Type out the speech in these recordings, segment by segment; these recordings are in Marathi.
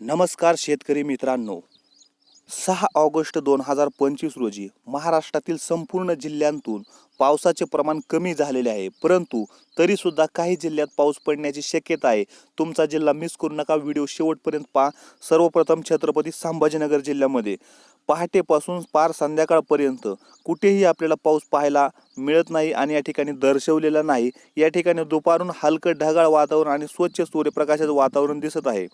नमस्कार शेतकरी मित्रांनो. सहा ऑगस्ट दोन हजार पंचवीस रोजी महाराष्ट्रातील संपूर्ण जिल्ह्यांतून पावसाचे प्रमाण कमी झालेले आहे. परंतु तरीसुद्धा काही जिल्ह्यात पाऊस पडण्याची शक्यता आहे. तुमचा जिल्हा मिस करू नका. व्हिडिओ शेवटपर्यंत पहा. सर्वप्रथम छत्रपती संभाजीनगर जिल्ह्यामध्ये पहाटेपासून पार संध्याकाळपर्यंत कुठेही आपल्याला पाऊस पाहायला मिळत नाही आणि या ठिकाणी दर्शवलेला नाही. या ठिकाणी दुपारून हलकं ढगाळ वातावरण आणि स्वच्छ सूर्यप्रकाशाचं वातावरण दिसत आहे.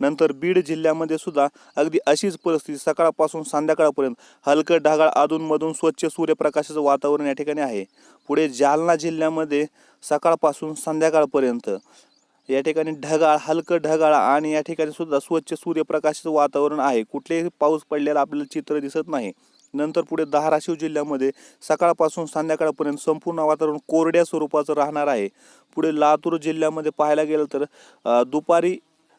नंतर बीड जिल्ह्यामध्ये सुद्धा अगदी अशीच परिस्थिती सकाळपासून संध्याकाळपर्यंत हलकं ढगाळ अधूनमधून स्वच्छ सूर्यप्रकाशाचं वातावरण या ठिकाणी आहे. पुढे जालना जिल्ह्यामध्ये सकाळपासून संध्याकाळपर्यंत या ठिकाणी ढगाळ हलकं ढगाळ आणि या ठिकाणी सुद्धा स्वच्छ सूर्यप्रकाशाचं वातावरण आहे. कुठलेही पाऊस पडलेला आपल्याला चित्र दिसत नाही. नंतर पुढे धाराशिव जिल्ह्यामध्ये सकाळपासून संध्याकाळपर्यंत संपूर्ण वातावरण कोरड्या स्वरूपाचं राहणार आहे. पुढे लातूर जिल्ह्यामध्ये पाहायला गेलं तर दुपारी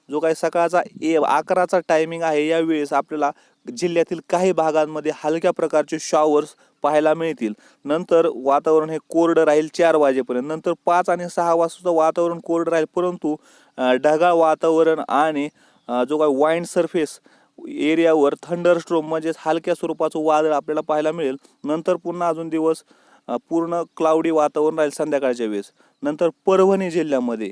जो काही सकाळचा ए अकराचा टायमिंग आहे यावेळेस आपल्याला जिल्ह्यातील काही भागांमध्ये हलक्या प्रकारचे शॉवर्स पाहायला मिळतील. नंतर वातावरण हे कोरडं राहील चार वाजेपर्यंत. नंतर पाच आणि सहा वाजता वातावरण कोरडं राहील परंतु ढगाळ वातावरण आणि जो काही वाईंड सरफेस एरियावर थंडर स्ट्रोम म्हणजेच हलक्या स्वरूपाचं वादळ आपल्याला पाहायला मिळेल. नंतर पुन्हा अजून दिवस पूर्ण क्लाउडी वातावरण राहील संध्याकाळच्या वेळेस. नंतर परभणी जिल्ह्यामध्ये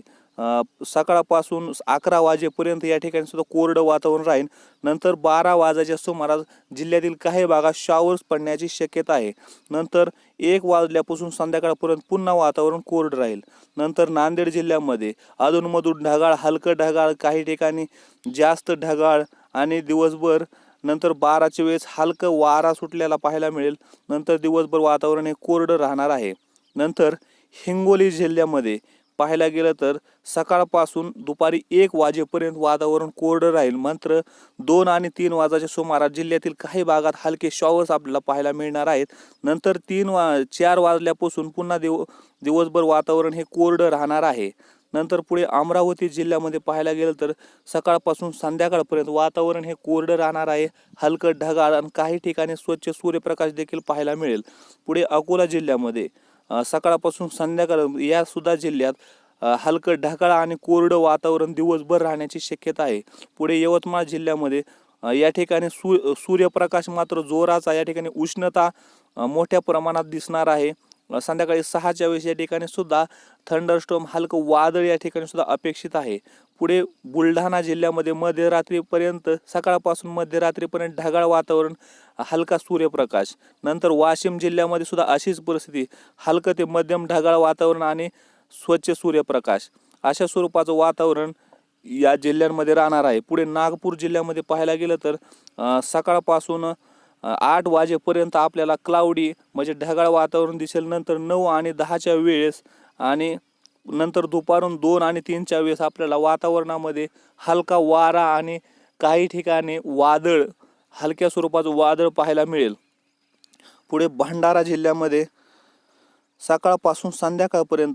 सकाळपासून अकरा वाजेपर्यंत या ठिकाणी सुद्धा कोरडं वातावरण राहील. नंतर बारा वाजाच्या सुमारास जिल्ह्यातील काही भागात शॉवर्स पडण्याची शक्यता आहे. नंतर एक वाजल्यापासून संध्याकाळपर्यंत पुन्हा वातावरण कोरडं राहील. नंतर नांदेड जिल्ह्यामध्ये अधूनमधून ढगाळ हलकं ढगाळ काही ठिकाणी जास्त ढगाळ आणि दिवसभर नंतर बाराच्या वेळेस हलकं वारा सुटलेला पाहायला मिळेल. नंतर दिवसभर वातावरण हे कोरडं राहणार आहे. नंतर हिंगोली जिल्ह्यामध्ये पाहायला गेलं तर सकाळपासून दुपारी एक वाजेपर्यंत वातावरण कोरडं राहील. मात्र दोन आणि तीन वाजाच्या सुमारास जिल्ह्यातील काही भागात हलके शॉवर्स आपल्याला पाहायला मिळणार आहेत. नंतर तीन वा चार वाजल्यापासून पुन्हा दिव दिवसभर वातावरण हे कोरडं राहणार आहे. नंतर पुढे अमरावती जिल्ह्यामध्ये पाहायला गेलं तर सकाळपासून संध्याकाळपर्यंत वातावरण हे कोरडं राहणार आहे. हलकं ढगाळ आणि काही ठिकाणी स्वच्छ सूर्यप्रकाश देखील पाहायला मिळेल. पुढे अकोला जिल्ह्यामध्ये सकाळपासून संध्याकाळ या सुद्धा जिल्ह्यात हलकं ढगाळ आणि कोरडं वातावरण दिवसभर राहण्याची शक्यता आहे. पुढे यवतमाळ जिल्ह्यामध्ये या ठिकाणी सू सूर्यप्रकाश मात्र जोराचा या ठिकाणी उष्णता मोठ्या प्रमाणात दिसणार आहे. संध्याकाळी सहाच्या वेळेस या ठिकाणी सुद्धा थंडरस्टॉर्म हलकं वादळ या ठिकाणी सुद्धा अपेक्षित आहे. पुढे बुलढाणा जिल्ह्यामध्ये मध्यरात्रीपर्यंत सकाळपासून मध्यरात्रीपर्यंत ढगाळ वातावरण हलका सूर्यप्रकाश. नंतर वाशिम जिल्ह्यामध्ये सुद्धा अशीच परिस्थिती हलकं ते मध्यम ढगाळ वातावरण आणि स्वच्छ सूर्यप्रकाश. अशा स्वरूपाचं वातावरण या जिल्ह्यांमध्ये राहणार आहे. पुढे नागपूर जिल्ह्यामध्ये पाहायला गेलं तर सकाळपासून आठ वाजेपर्यंत आपल्याला क्लाउडी म्हणजे ढगाळ वातावरण दिसेल. नंतर नऊ आणि दहाच्या वेळेस आणि नंतर दुपारून दोन आणि तीनच्या वेळेस आपल्याला वातावरणामध्ये हलका वारा आणि काही ठिकाणी वादळ हलक्या स्वरूपाचं वादळ पाहायला मिळेल. पुढे भंडारा जिल्ह्यामध्ये सकाळपासून संध्याकाळपर्यंत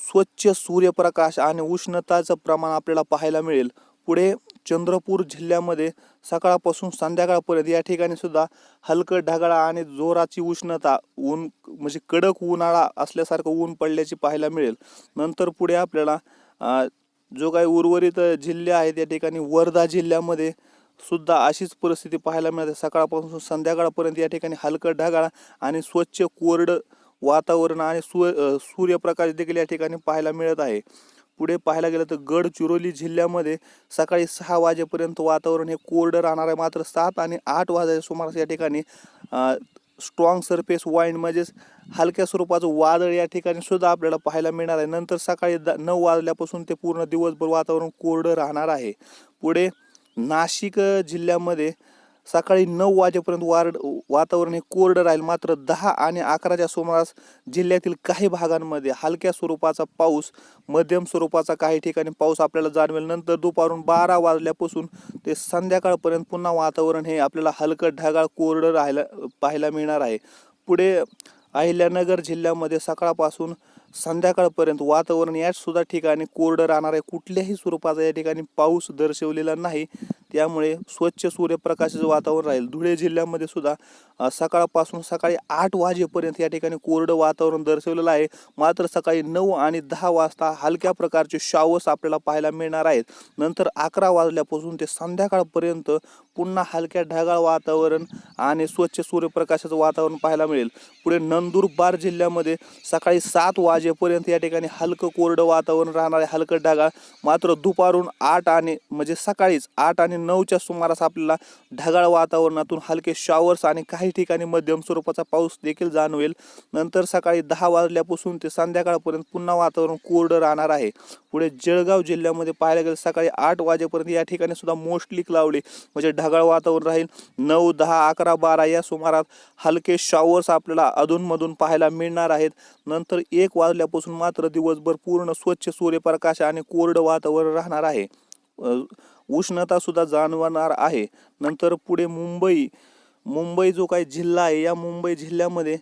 स्वच्छ सूर्यप्रकाश आणि उष्णताचं प्रमाण आपल्याला पाहायला मिळेल. पुढे चंद्रपूर जिल्ह्यामध्ये सकाळपासून संध्याकाळपर्यंत या ठिकाणी सुद्धा हलकं ढगाळ आणि जोराची उष्णता ऊन म्हणजे कडक उन्हाळा असल्यासारखं ऊन पडल्याची पाहायला मिळेल. नंतर पुढे आपल्याला जो काही उर्वरित जिल्हे आहेत या ठिकाणी वर्धा जिल्ह्यामध्ये सुद्धा अशीच परिस्थिती पाहायला मिळते. सकाळपासून संध्याकाळपर्यंत या ठिकाणी हलकं ढगाळ आणि स्वच्छ कोरडं वातावरण आणि सूर्यप्रकाश देखील या ठिकाणी पाहायला मिळत आहे. पुढे पाहायला गेलं तर गडचिरोली जिल्ह्यामध्ये सकाळी सहा वाजेपर्यंत वातावरण हे कोरडं राहणार आहे. मात्र सात आणि आठ वाजायच्या सुमारास या ठिकाणी स्ट्रॉंग सरफेस वाईंड म्हणजेच हलक्या स्वरूपाचं वादळ या ठिकाणी सुद्धा आपल्याला पाहायला मिळणार आहे. नंतर सकाळी द नऊ वाजल्यापासून ते पूर्ण दिवसभर वातावरण कोरडं राहणार आहे. पुढे नाशिक जिल्ह्यामध्ये सकाळी नऊ वाजेपर्यंत वारड वातावरण हे कोरडं राहील. मात्र दहा आणि अकराच्या सुमारास जिल्ह्यातील काही भागांमध्ये हलक्या स्वरूपाचा पाऊस मध्यम स्वरूपाचा काही ठिकाणी पाऊस आपल्याला जाणवेल. नंतर दुपारून बारा वाजल्यापासून ते संध्याकाळपर्यंत पुन्हा वातावरण हे आपल्याला हलकं ढगाळ कोरडं राहायला पाहायला मिळणार आहे. पुढे अहिल्यानगर जिल्ह्यामध्ये सकाळपासून संध्याकाळपर्यंत वातावरण याच सुद्धा ठिकाणी कोरडं राहणार आहे. कुठल्याही स्वरूपाचा या ठिकाणी पाऊस दर्शवलेला नाही. त्यामुळे स्वच्छ सूर्यप्रकाशाचं वातावरण राहील. धुळे जिल्ह्यामध्ये सुद्धा सकाळपासून सकाळी आठ वाजेपर्यंत या ठिकाणी कोरडं वातावरण दर्शवलेलं आहे. मात्र सकाळी नऊ आणि दहा वाजता हलक्या प्रकारचे शावर्स आपल्याला पाहायला मिळणार आहेत. नंतर अकरा वाजल्यापासून ते संध्याकाळपर्यंत पुन्हा हलक्या ढगाळ वातावरण आणि स्वच्छ सूर्यप्रकाशाचं वातावरण पाहायला मिळेल. पुढे नंदुरबार जिल्ह्यामध्ये सकाळी सात वाजे वाजेपर्यंत या ठिकाणी हलकं कोरडं वातावरण राहणार आहे हलकं ढगाळ. मात्र दुपारून आठ आणि म्हणजे सकाळीच आठ आणि नऊच्या सुमारास आपल्याला ढगाळ वातावरणातून हलके शॉवर्स आणि काही ठिकाणी मध्यम स्वरूपाचा पाऊस देखील जाणवेल. नंतर सकाळी दहा वाजल्यापासून ते संध्याकाळपर्यंत पुन्हा वातावरण कोरडं राहणार आहे. पुढे जळगाव जिल्ह्यामध्ये पाहायला गेलं सकाळी आठ वाजेपर्यंत या ठिकाणी सुद्धा मोस्टली क्लाउडी म्हणजे ढगाळ वातावरण राहील. नऊ दहा अकरा बारा या सुमारात हलके शॉवर्स आपल्याला अधूनमधून पाहायला मिळणार आहेत. नंतर एक वाजल्यापासून मात्र दिवसभर पूर्ण स्वच्छ सूर्यप्रकाश आणि कोरडं वातावरण राहणार आहे. उष्णता सुद्धा जाणवणार आहे. नंतर पुढे मुंबई मुंबई जो काही जिल्हा आहे या मुंबई जिल्ह्यामध्ये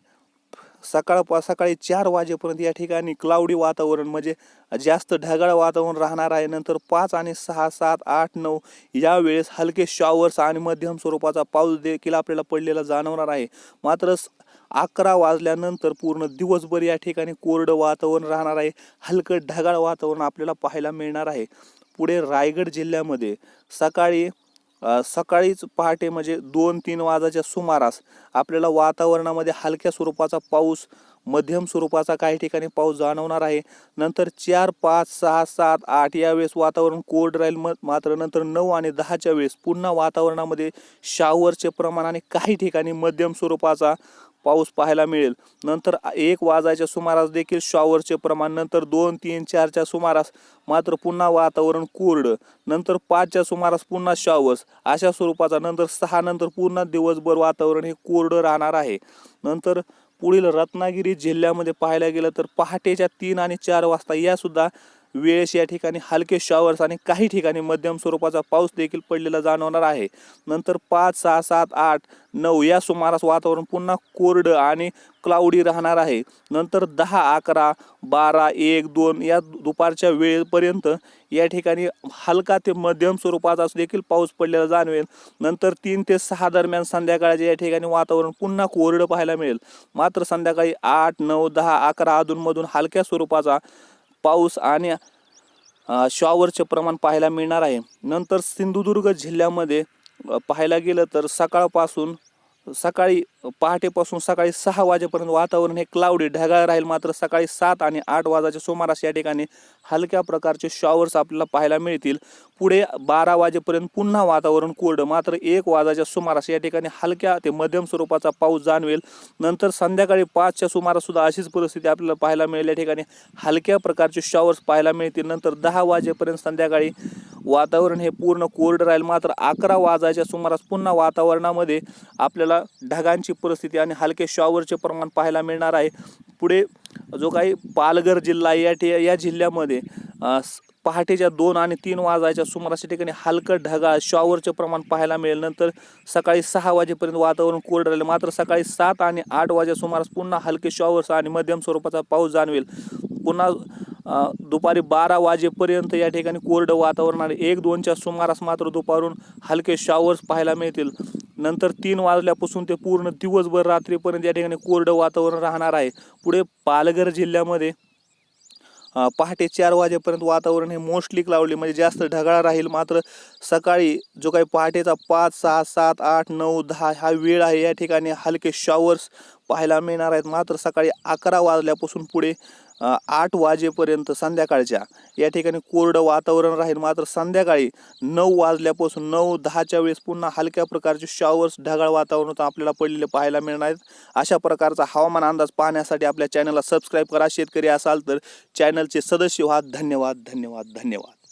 सकाळ सकाळी चार वाजेपर्यंत या ठिकाणी क्लाउडी वातावरण म्हणजे जास्त ढगाळ वातावरण राहणार आहे. नंतर पाच आणि सहा सात आठ नऊ या वेळेस हलके शॉवर्स आणि मध्यम स्वरूपाचा पाऊस देखील आपल्याला पडलेला जाणवणार आहे. मात्र अकरा वाजल्यानंतर पूर्ण दिवसभर या ठिकाणी कोरडं वातावरण राहणार आहे. हलकं ढगाळ वातावरण आपल्याला पाहायला मिळणार आहे. पुढे रायगड जिल्ह्यामध्ये सकाळी सकाळीच पहाटे म्हणजे दोन तीन वाजाच्या सुमारास आपल्याला वातावरणामध्ये हलक्या स्वरूपाचा पाऊस मध्यम स्वरूपाचा काही ठिकाणी पाऊस जाणवणार आहे. नंतर चार पाच सहा सात आठ या वेळेस वातावरण कोल्ड राहील. म मात्र नंतर नऊ आणि दहाच्या वेळेस पुन्हा वातावरणामध्ये शावरचे प्रमाण आणि काही ठिकाणी मध्यम स्वरूपाचा पाऊस पाहायला मिळेल. नंतर एक वाजायच्या सुमारास देखील शॉवरचे प्रमाण नंतर दोन तीन चारच्या सुमारास मात्र पुन्हा वातावरण कोरडं. नंतर पाचच्या सुमारास पुन्हा शॉवर्स अशा स्वरूपाचा नंतर सहा नंतर पुन्हा दिवसभर वातावरण हे कोरडं राहणार आहे. नंतर पुढील रत्नागिरी जिल्ह्यामध्ये पाहायला गेलं तर पहाटेच्या तीन आणि चार वाजता यासुद्धा वेळेस या ठिकाणी हलके शॉवर्स आणि काही ठिकाणी मध्यम स्वरूपाचा पाऊस देखील पडलेला जाणवणार आहे. नंतर पाच सहा सात आठ नऊ या सुमारास वातावरण पुन्हा कोरडं आणि क्लाउडी राहणार आहे. नंतर दहा अकरा बारा एक दोन या दुपारच्या वेळेपर्यंत या ठिकाणी हलका ते मध्यम स्वरूपाचा देखील पाऊस पडलेला जाणवेल. नंतर तीन ते सहा दरम्यान संध्याकाळच्या या ठिकाणी वातावरण पुन्हा कोरडं पाहायला मिळेल. मात्र संध्याकाळी आठ नऊ दहा अकरा अधूनमधून हलक्या स्वरूपाचा पाऊस आणि शॉवरचे प्रमाण पाहायला मिळणार आहे. नंतर सिंधुदुर्ग जिल्ह्यामध्ये पाहायला गेलं तर सकाळपासून सकाळी पहाटेपासून सकाळी सहा वाजेपर्यंत वातावरण हे क्लाउडी ढगाळ राहील मात्र सकाळी सात आणि आठ वाजाच्या सुमारास या ठिकाणी हलक्या प्रकारचे शॉवर्स आपल्याला पाहायला मिळतील. पुढे बारा वाजेपर्यंत पुन्हा वातावरण कोरडं मात्र एक वाजाच्या सुमारास या ठिकाणी हलक्या ते मध्यम स्वरूपाचा पाऊस जाणवेल. नंतर संध्याकाळी पाचच्या सुमारासुद्धा अशीच परिस्थिती आपल्याला पाहायला मिळेल. या ठिकाणी हलक्या प्रकारचे शॉवर्स पाहायला मिळतील. नंतर दहा वाजेपर्यंत संध्याकाळी वातावरण हे पूर्ण कोरड राहील. मात्र अकरा वाजायच्या सुमारास पुन्हा वातावरणामध्ये आपल्याला ढगांची परिस्थिती आणि हलके शॉवरचे प्रमाण पाहायला मिळणार आहे. पुढे जो काही पालघर जिल्हा आहे, या ठि या जिल्ह्यामध्ये पहाटेच्या दोन आणि तीन वाजायच्या सुमाराच्या ठिकाणी हलकं ढगाळ शॉवरचे प्रमाण पाहायला मिळेल. नंतर सकाळी सहा वाजेपर्यंत वातावरण कोरडं राहील. मात्र सकाळी सात आणि आठ वाजे सुमारास पुन्हा हलके शॉवर्स आणि मध्यम स्वरूपाचा पाऊस जाणवेल. पुन्हा दुपारी बारा वाजेपर्यंत या ठिकाणी कोरडं वातावरण आणि एक दोनच्या सुमारास मात्र दुपारून हलके शॉवर्स पाहायला मिळतील. नंतर तीन वाजल्यापासून ते पूर्ण दिवसभर रात्रीपर्यंत या ठिकाणी कोरडं वातावरण राहणार आहे. पुढे पालघर जिल्ह्यामध्ये पहाटे चार वाजेपर्यंत वातावरण हे मोस्टली क्लाउडली म्हणजे जास्त ढगाळ राहील. मात्र सकाळी जो काही पहाटेचा पाच सहा सात आठ नऊ दहा हा वेळ आहे या ठिकाणी हलके शॉवर्स पाहायला मिळणार आहेत. मात्र सकाळी अकरा वाजल्यापासून पुढे आठ वाजेपर्यंत संध्याकाळच्या. या ठिकाणी कोरडं वातावरण राहील. मात्र संध्याकाळी नऊ वाजल्यापासून नऊ दहाच्या वेळेस पुन्हा हलक्या प्रकारचे शॉवर्स ढगाळ वातावरण आपल्याला पडलेले पाहायला मिळणार आहेत. अशा प्रकारचा हवामान अंदाज पाहण्यासाठी आपल्या चॅनलला सबस्क्राईब करा. शेतकरी असाल तर चॅनलचे सदस्य व्हा. धन्यवाद धन्यवाद धन्यवाद.